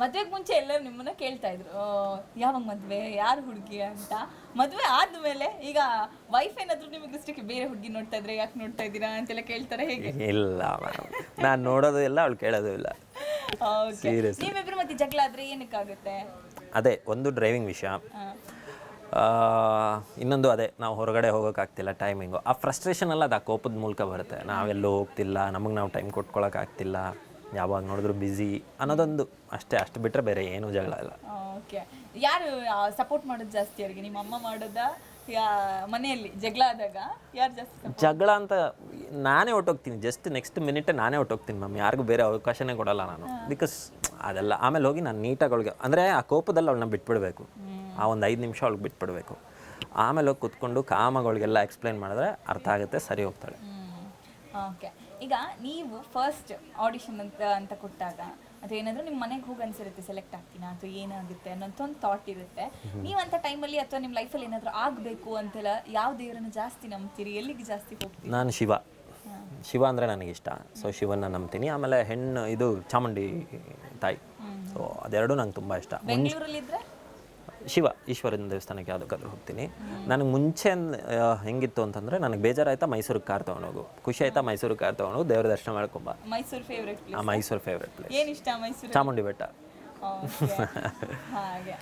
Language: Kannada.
ಮದ್ವೆಗೆ ಮುಂಚೆ ಎಲ್ಲರೂ ನಿಮ್ಮನ್ನ ಕೇಳ್ತಾ ಇದ್ರು ಯಾವಾಗ ಮದ್ವೆ? ಯಾರು ಹುಡುಗಿ? ಅಂತ. ಮದ್ವೆ ಆದ್ಮೇಲೆ ಈಗ ವೈಫ್ ಏನಾದ್ರು ನಿಮಗೆ ಇಷ್ಟಕ್ಕೆ ಬೇರೆ ಹುಡುಗಿ ನೋಡ್ತಾ ಇದ್ರೆ ಯಾಕೆ ನೋಡ್ತಾ ಇದ್ದೀರಾ ಅಂತೆಲ್ಲ ಕೇಳ್ತಾರೆ ಹೇಗೆ? ಇಲ್ಲ ನಾನು ನೋಡೋದು ಇಲ್ಲ ಅವಳು ಕೇಳೋದು ಇಲ್ಲ. ನೀವಿಬ್ರು ಮತ್ತೆ ಜಗಳ ಆದ್ರೆ ಏನಕ್ಕಾಗುತ್ತೆ? ಅದೇ ಒಂದು ಡ್ರೈವಿಂಗ್ ವಿಷಯ. ಇನ್ನೊಂದು ಅದೇ ನಾವು ಹೊರಗಡೆ ಹೋಗೋಕ್ಕಾಗ್ತಿಲ್ಲ ಟೈಮಿಂಗು ಆ ಫ್ರಸ್ಟ್ರೇಷನ್ ಎಲ್ಲ ಅದು ಆ ಕೋಪದ ಮೂಲಕ ಬರುತ್ತೆ. ನಾವೆಲ್ಲೂ ಹೋಗ್ತಿಲ್ಲ ನಮಗೆ ನಾವು ಟೈಮ್ ಕೊಟ್ಕೊಳಕ್ಕಾಗ್ತಿಲ್ಲ ಯಾವಾಗ ನೋಡಿದ್ರು ಬ್ಯುಸಿ ಅನ್ನೋದೊಂದು ಅಷ್ಟೇ ಅಷ್ಟು ಬಿಟ್ಟರೆ ಬೇರೆ ಏನೂ ಜಗಳ ಇಲ್ಲ. ಓಕೆ ಯಾರು ಸಪೋರ್ಟ್ ಮಾಡೋದು ಜಾಸ್ತಿ ಅವರಿಗೆ? ನಿಮ್ಮ ಅಮ್ಮ ಮಾಡೋದಾ ಯಾ ಮನೆಯಲ್ಲಿ ಜಗಳ ಆದಾಗ ಯಾರು ಜಾಸ್ತಿ support? ಜಗಳ ಅಂತ ನಾನೇ ಹೊಟ್ಟೋಗ್ತೀನಿ ಜಸ್ಟ್ ನೆಕ್ಸ್ಟ್ ಮಿನಿಟೇ ನಾನೇ ಹೊಟ್ಟೋಗ್ತೀನಿ ಮ್ಯಾಮ್ ಯಾರಿಗೂ ಬೇರೆ ಅವಕಾಶನೇ ಕೊಡಲ್ಲ ನಾನು. ಬಿಕಾಸ್ ಅದೆಲ್ಲ ಆಮೇಲೆ ಹೋಗಿ ನಾನು ನೀಟಾಗಿ ಅವಳಿಗೆ ಅಂದರೆ ಆ ಕೋಪದಲ್ಲಿ ಅವಳನ್ನ ಬಿಟ್ಬಿಡಬೇಕು. ಆ ಒಂದು ಐದು ನಿಮಿಷ ಅವಳಿಗೆ ಬಿಟ್ಬಿಡಬೇಕು. ಆಮೇಲೆ ಹೋಗಿ ಕುತ್ಕೊಂಡು ಕಾಮಾಗಿ ಅವಳಿಗೆಲ್ಲ ಎಕ್ಸ್ಪ್ಲೈನ್ ಮಾಡಿದ್ರೆ ಅರ್ಥ ಆಗುತ್ತೆ ಸರಿ ಹೋಗ್ತಾಳೆ. ಓಕೆ ಈಗ ನೀವು ಫಸ್ಟ್ ಆಡಿಷನ್ ಅಂತ ಅಂತ ಕೊಟ್ಟಾಗ ಅಥವಾ ಏನಾದರೂ ನಿಮ್ಮ ಮನೆಗೆ ಹೋಗಿ ಅನ್ಸಿರುತ್ತೆ ಸೆಲೆಕ್ಟ್ ಆಗ್ತೀನಾ ಅಥವಾ ಏನಾಗುತ್ತೆ ಅನ್ನೋಂಥ ಒಂದು ಥಾಟ್ ಇರುತ್ತೆ ನೀವು ಅಂತ ಟೈಮಲ್ಲಿ ಅಥವಾ ನಿಮ್ಮ ಲೈಫಲ್ಲಿ ಏನಾದರೂ ಆಗಬೇಕು ಅಂತೆಲ್ಲ ಯಾವ ದೇವರನ್ನು ಜಾಸ್ತಿ ನಂಬ್ತೀರಿ? ಎಲ್ಲಿಗೆ ಜಾಸ್ತಿ ಹೋಗ್ತೀರಿ? ನಾನು ಶಿವ. ಶಿವ ಅಂದರೆ ನನಗಿಷ್ಟ ಸೊ ಶಿವನ ನಂಬ್ತೀನಿ. ಆಮೇಲೆ ಹೆಣ್ಣು ಇದು ಚಾಮುಂಡಿ ತಾಯಿ. ಸೊ ಅದೆರಡೂ ನಂಗೆ ತುಂಬ ಇಷ್ಟ. ಬೆಂಗಳೂರಲ್ಲಿ ಇದ್ರೆ ಶಿವ ಈಶ್ವರನ ದೇವಸ್ಥಾನಕ್ಕೆ ಯಾವುದಕ್ಕಾದ್ರೂ ಹೋಗ್ತೀನಿ. ನನಗೆ ಮುಂಚೆ ಹೆಂಗಿತ್ತು ಅಂತಂದರೆ ನನಗೆ ಬೇಜಾರಾಯ್ತಾ ಮೈಸೂರಿಗೆ ಕಾರ್ ತೊಗೊಂಡೋಗು. ಖುಷಿ ಆಯ್ತಾ ಮೈಸೂರಿಗೆ ಕಾರ್ ತೊಗೊಂಡೋಗು ದೇವ್ರ ದರ್ಶನ ಮಾಡ್ಕೊಂಬ ಮೈಸೂರು ಫೇವ್ರೆಟ್ ಆ ಮೈಸೂರು ಫೇವ್ರೆಟ್ ಪ್ಲೇಸ್ ಏನು ಇಷ್ಟ ಮೈಸೂರು ಚಾಮುಂಡಿ ಬೆಟ್ಟ. ಹಾಗೆ.